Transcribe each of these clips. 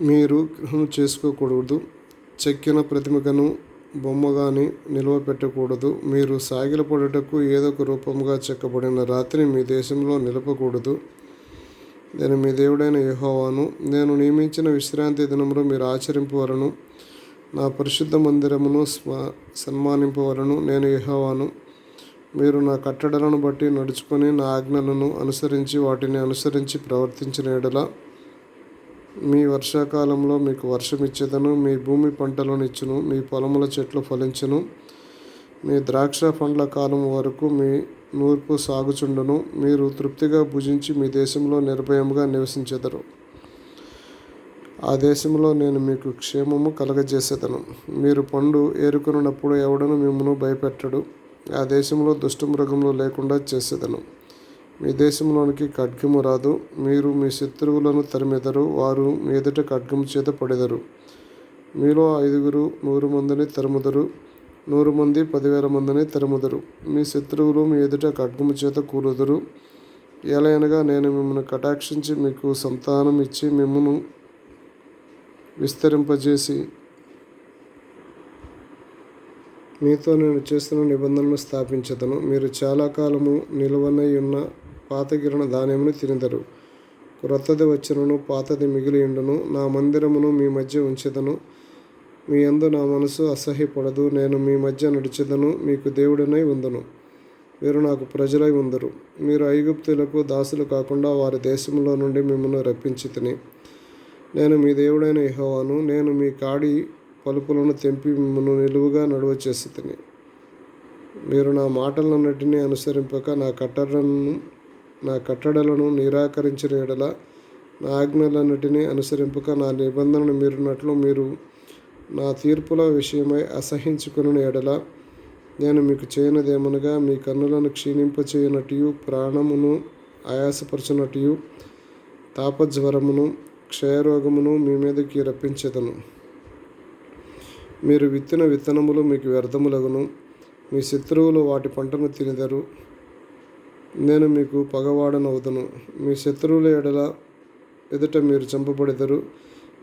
మీరు గ్రహణం చేసుకోకూడదు. చెక్కిన ప్రతిమగను బొమ్మగాని నిలువ పెట్టకూడదు. మీరు సాగిలపడుటకు ఒక రూపముగా చెక్కబడిన రాతిని మీ దేశంలో నిలపకూడదు. నేను మీ దేవుడైన యహోవాను. నేను నియమించిన విశ్రాంతి దినములో మీరు ఆచరింపవలను నా పరిశుద్ధ మందిరమును స్మా సన్మానింపవలను నేను యహోవాను. మీరు నా కట్టడలను బట్టి నడుచుకొని నా ఆజ్ఞలను అనుసరించి వాటిని అనుసరించి ప్రవర్తించిన ఎడల మీ వర్షాకాలంలో మీకు వర్షం ఇచ్చేదను మీ భూమి పంటలను ఇచ్చును మీ పొలముల చెట్లు ఫలించును. మీ ద్రాక్ష పండ్ల కాలం వరకు మీ నూర్పు సాగుచుండును. మీరు తృప్తిగా భుజించి మీ దేశంలో నిర్భయముగా నివసించెదరు. ఆ దేశంలో నేను మీకు క్షేమము కలగజేసేదను. మీరు పండు ఏరుకున్నప్పుడు ఎవడను మిమ్మను భయపెట్టడు. ఆ దేశంలో దుష్టమృగములు లేకుండా చేసేదను. మీ దేశంలోనికి ఖడ్గము రాదు. మీరు మీ శత్రువులను తరిమెదరు. వారు మీ ఎదుట ఖడ్గము చేత పడెదరు. మీలో ఐదుగురు నూరు మందిని తరుముదరు. నూరు మంది పదివేల మందిని తరుముదరు. మీ శత్రువులు మీ ఎదుట ఖడ్గము చేత కూలుదురు. ఎలయనగా నేను మిమ్మల్ని కటాక్షించి మీకు సంతానం ఇచ్చి మిమ్మను విస్తరింపజేసి మీతో నేను చేస్తున్న నిబంధనను స్థాపించదను. మీరు చాలా కాలము నిలువనై ఉన్న పాతగిరిన ధాన్యమును తినదరు. క్రొత్తది వచ్చినను పాతది మిగిలియుండును. నా మందిరమును మీ మధ్య ఉంచెదను. మీ అందు నా మనసు అసహ్యపడదు. నేను మీ మధ్య నడిచెదను. మీకు దేవుడనై ఉందను. మీరు నాకు ప్రజలై ఉందరు. మీరు ఐగుప్తులకు దాసులు కాకుండా వారి దేశంలో నుండి మిమ్మల్ని రప్పించి తిని నేను మీ దేవుడైన యెహోవాను. నేను మీ కాడి పలుపులను తెంపి మిమ్మల్ని నిలువుగా నడువ చేసి తిని మీరు నా మాటలన్నిటినీ అనుసరింపక నా కట్టడలను నా కట్టడలను నిరాకరించిన ఎడల నా ఆజ్ఞలన్నిటినీ అనుసరింపక నా నిబంధనను మీరున్నట్లు మీరు నా తీర్పుల విషయమై అసహించుకుని ఎడల నేను మీకు చేయనదేమనగా మీ కన్నులను క్షీణింపచేయనటియు ప్రాణమును ఆయాసపరచునటియు తాపజ్వరమును క్షయరోగమును మీ మీదకి రప్పించదను. మీరు విత్తిన విత్తనములు మీకు వ్యర్థములగును. మీ శత్రువులు వాటి పంటను తినెదరు. నేను మీకు పగవాడనవుదును మీ శత్రువుల ఎడల ఎదుట మీరు చంపబడెదరు.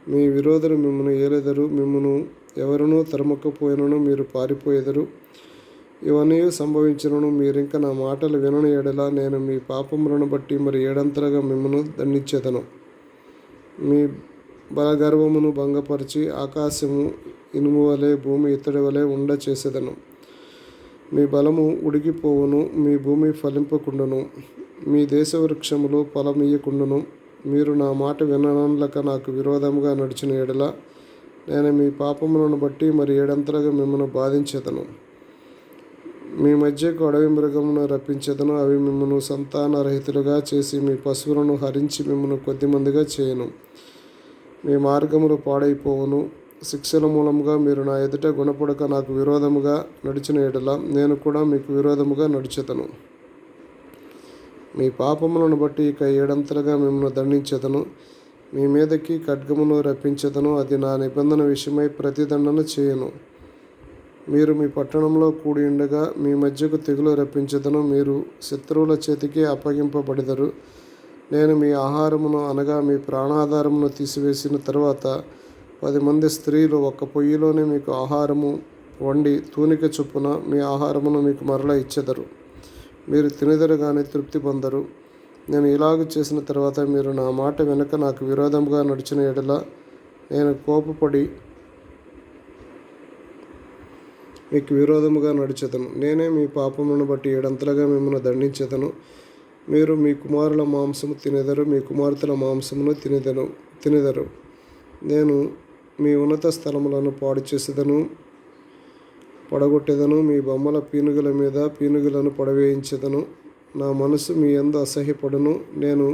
మీ విరోధులు మిమ్మల్ని ఏలెదరు. మిమ్మను ఎవరునూ తరమకపోయినను మీరు పారిపోయేదరు. ఇవన్నీ సంభవించినను మీరింక నా మాటలు వినని ఎడల నేను మీ పాపములను బట్టి మరి ఏడంతలుగా మిమ్మను దండించేదను. మీ బలగర్వమును భంగపరిచి ఆకాశము ఇనుము వలె భూమి ఇత్తడి వలె ఉండ చేసేదను మీ బలము ఉడిగిపోవును మీ భూమి ఫలింపకుండును. మీ దేశ వృక్షములు ఫలమియ్యకుండును మీరు నా మాట విననలక నాకు విరోధముగా నడిచిన ఎడల నేను మీ పాపములను బట్టి మరి ఏడంతలుగా మిమ్మల్ని బాధించేదను. మీ మధ్యకు అడవి మృగమును రప్పించేదను. అవి మిమ్మల్ని సంతానరహితులుగా చేసి మీ పశువులను హరించి మిమ్మల్ని కొద్దిమందిగా చేయను. మీ మార్గములు పాడైపోవును. శిక్షల మూలముగా మీరు నా ఎదుట గుణపడక నాకు విరోధముగా నడిచిన ఎడల నేను కూడా మీకు విరోధముగా నడిచెదను. మీ పాపములను బట్టి ఇక ఏడంతలుగా మిమ్మల్ని దండించెదను. మీ మీదకి ఖడ్గమును రప్పించెదను. అది నా నిబంధన విషయమై ప్రతిదండన చేయను. మీరు మీ పట్టణంలో కూడి ఉండగా మీ మధ్యకు తెగులు రప్పించదను. మీరు శత్రువుల చేతికి అప్పగింపబడిదరు. నేను మీ ఆహారమును అనగా మీ ప్రాణాధారమును తీసివేసిన తర్వాత పది మంది స్త్రీలు ఒక్క పొయ్యిలోనే మీకు ఆహారము వండి తూనిక చొప్పున మీ ఆహారమును మీకు మరలా ఇచ్చెదరు. మీరు తినెదరు కానీ తృప్తి పొందరు. నేను ఇలాగ చేసిన తర్వాత మీరు నా మాట వెనుక నాకు విరోధముగా నడిచిన ఎడల నేను కోపపడి మీకు విరోధముగా నడిచెదను. నేనే మీ పాపమును బట్టి ఏడంతలుగా మిమ్మల్ని దండించెదను. మీరు మీ కుమారుల మాంసము తినేదరు మీ కుమార్తెల మాంసమును తినేదను తినేదరు. నేను మీ ఉన్నత స్థలములను పాడు చేసేదను పడగొట్టేదను మీ బొమ్మల పీనుగుల మీద పీనుగులను పడవేయించేదను. నా మనసు మీ ఎందు అసహ్యపడును నేను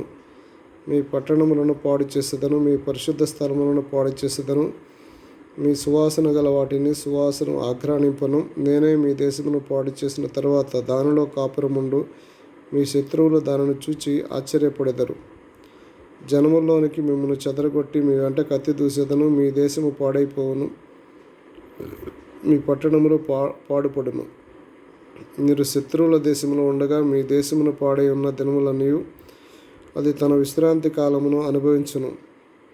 మీ పట్టణములను పాడు చేసేదను మీ పరిశుద్ధ స్థలములను పాడు చేసేదను. మీ సువాసన గల వాటిని సువాసన ఆఘ్రాణింపను నేనే మీ దేశమును పాడు చేసిన తర్వాత దానిలో కాపురముండు మీ శత్రువులు దానిని చూచి ఆశ్చర్యపడెదరు. జనముల్లోనికి మిమ్మల్ని చెదరగొట్టి మీ వెంట కత్తి దూసేదను మీ దేశము పాడైపోవును. మీ పట్టణములు పా పాడుపడును. మీరు శత్రువుల దేశంలో ఉండగా మీ దేశమును పాడై ఉన్న దినములన్నీ అది తన విశ్రాంతి కాలమును అనుభవించును.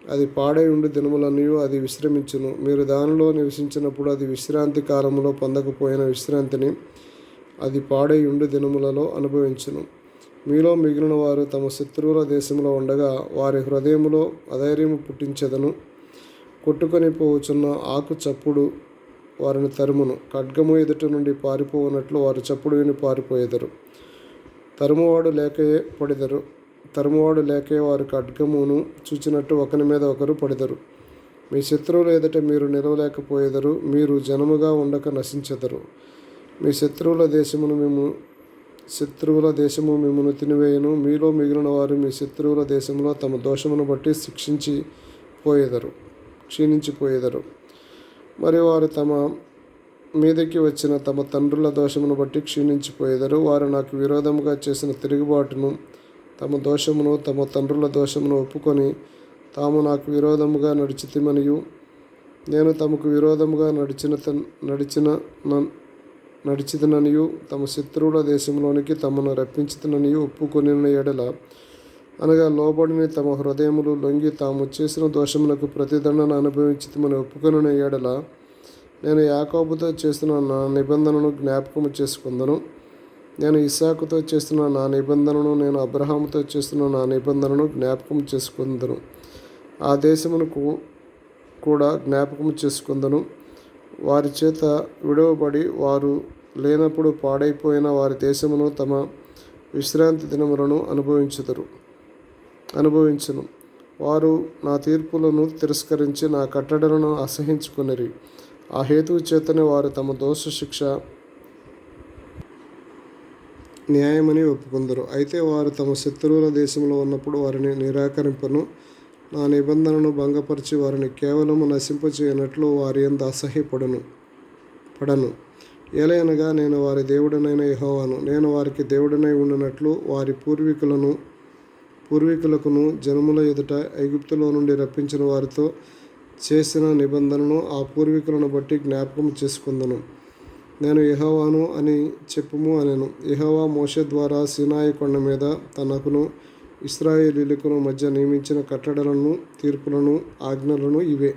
అది పాడై ఉండి దినములన్నీ అది విశ్రమించును. మీరు దానిలో నివసించినప్పుడు అది విశ్రాంతి కాలంలో పొందకపోయిన విశ్రాంతిని అది పాడై ఉండి దినములలో అనుభవించును. మీలో మిగిలిన వారు తమ శత్రువుల దేశంలో ఉండగా వారి హృదయములో అధైర్యము పుట్టించెదను. కొట్టుకొని పోవచ్చున్న ఆకు చప్పుడు వారిని తరుమును. ఖడ్గము ఎదుట నుండి పారిపోవునట్లు వారు చప్పుడు విని పారిపోయేదరు. తరుమువాడు లేకయే పడిదరు. తరుమువాడు లేకే వారు ఖడ్గమును చూచినట్టు ఒకరి మీద ఒకరు పడిదరు. మీ శత్రువులు ఎదుట మీరు నిలవలేకపోయేదరు. మీరు జనముగా ఉండక నశించెదరు. మీ శత్రువుల దేశమును మేము శత్రువుల దేశము మిమ్మను తినివేయను. మీలో మిగిలిన వారు మీ శత్రువుల దేశంలో తమ దోషమును బట్టి శిక్షించి పోయేదరు క్షీణించిపోయేదరు మరి వారు తమ మీదకి వచ్చిన తమ తండ్రుల దోషమును బట్టి క్షీణించిపోయేదరు వారు నాకు విరోధముగా చేసిన తిరుగుబాటును తమ దోషమును తమ తండ్రుల దోషమును ఒప్పుకొని తాము నాకు విరోధముగా నడిచితిమనియు. నేను తమకు విరోధముగా నడిచిన తన్- నడిచిన నన్- నడిచిదననియు తమ శత్రువుల దేశంలోనికి తమను రప్పించుతుననియు ఒప్పుకొని ఎడల అనగా లోబడిని తమ హృదయములు లొంగి తాము చేసిన దోషములకు ప్రతిదండన అనుభవించుతమని ఒప్పుకొని ఎడల నేను యాకోబుతో చేసిన నా నిబంధనను జ్ఞాపకము చేసుకుందను. నేను ఇసాకుతో చేస్తున్న నా నిబంధనను నేను అబ్రహాముతో చేస్తున్న నా నిబంధనను జ్ఞాపకం చేసుకుందను. ఆ దేశమును కూడా జ్ఞాపకం చేసుకుందను. వారి చేత విడవబడి వారు లేనప్పుడు పాడైపోయిన వారి దేశమును తమ విశ్రాంతి దినములను అనుభవించుదురు. అనుభవించును. వారు నా తీర్పులను తిరస్కరించి నా కట్టడలను అసహించుకొనిరి. ఆ హేతువు చేతనే వారు తమ దోష శిక్ష న్యాయమని ఒప్పుకుందరు. అయితే వారు తమ శత్రువుల దేశంలో ఉన్నప్పుడు వారిని నిరాకరింపను నా నిబంధనను భంగపరిచి వారిని కేవలము నశింపచేయనట్లు వారి ఎంత అసహ్యపడను పడను. ఏలయనగా నేను వారి దేవుడనైన యెహోవాను. నేను వారికి దేవుడనై ఉండినట్లు వారి పూర్వీకులను పూర్వీకులకును జనముల ఎదుట ఐగుప్తులో నుండి రప్పించిన వారితో చేసిన నిబంధనను ఆ పూర్వీకులను బట్టి జ్ఞాపకం చేసుకుందను. నేను యెహోవాను అని చెప్పుము అనెను. యెహోవా మోషే ద్వారా సినాయి కొండ మీద తనకును ఇస్రాయేలీలకు మధ్య నియమించిన కట్టడలను తీర్పులను ఆజ్ఞలను ఇవే.